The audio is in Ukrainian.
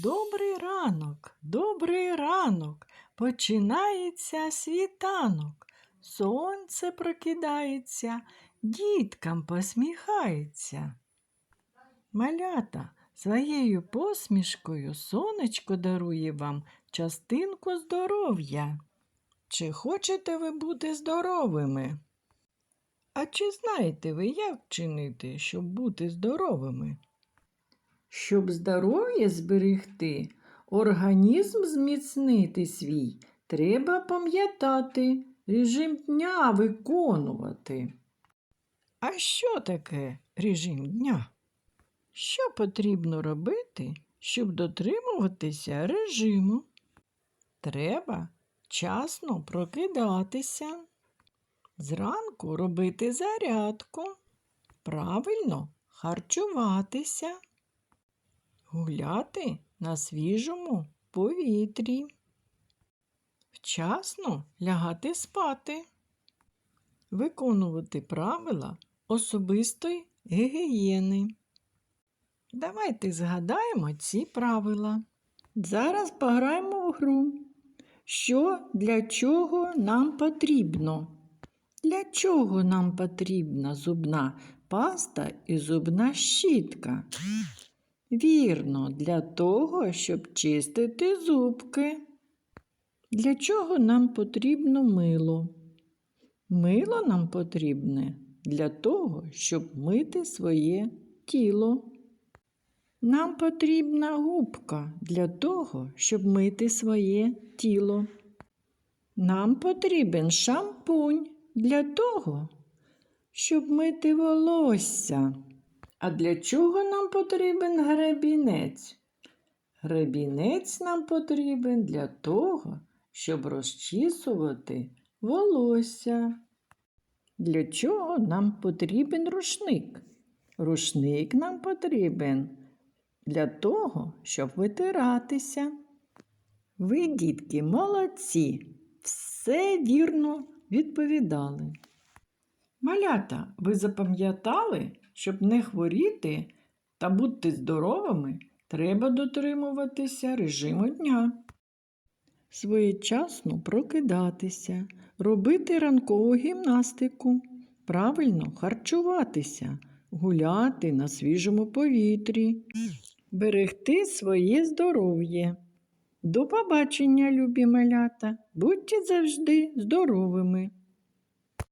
Добрий ранок, добрий ранок, починається світанок. Сонце прокидається, діткам посміхається. Малята своєю посмішкою сонечко дарує вам частинку здоров'я. Чи хочете ви бути здоровими? А чи знаєте ви, як чинити, щоб бути здоровими? Щоб здоров'я зберегти, організм зміцнити свій, треба пам'ятати, режим дня виконувати. А що таке режим дня? Що потрібно робити, щоб дотримуватися режиму? Треба вчасно прокидатися, зранку робити зарядку, правильно харчуватися гуляти на свіжому повітрі, вчасно лягати спати, виконувати правила особистої гігієни. Давайте згадаємо ці правила. Зараз пограємо в гру. Що для чого нам потрібно? Для чого нам потрібна зубна паста і зубна щітка? Вірно, для того, щоб чистити зубки. Для чого нам потрібно мило? Мило нам потрібне для того, щоб мити своє тіло. Нам потрібна губка для того, щоб мити своє тіло. Нам потрібен шампунь для того, щоб мити волосся. А для чого нам потрібен гребінець? Гребінець нам потрібен для того, щоб розчісувати волосся. Для чого нам потрібен рушник? Рушник нам потрібен для того, щоб витиратися. Ви, дітки, молодці, все вірно відповідали. Малята, ви запам'ятали, щоб не хворіти та бути здоровими, треба дотримуватися режиму дня. Своєчасно прокидатися, робити ранкову гімнастику, правильно харчуватися, гуляти на свіжому повітрі, берегти своє здоров'я. До побачення, любі малята, будьте завжди здоровими!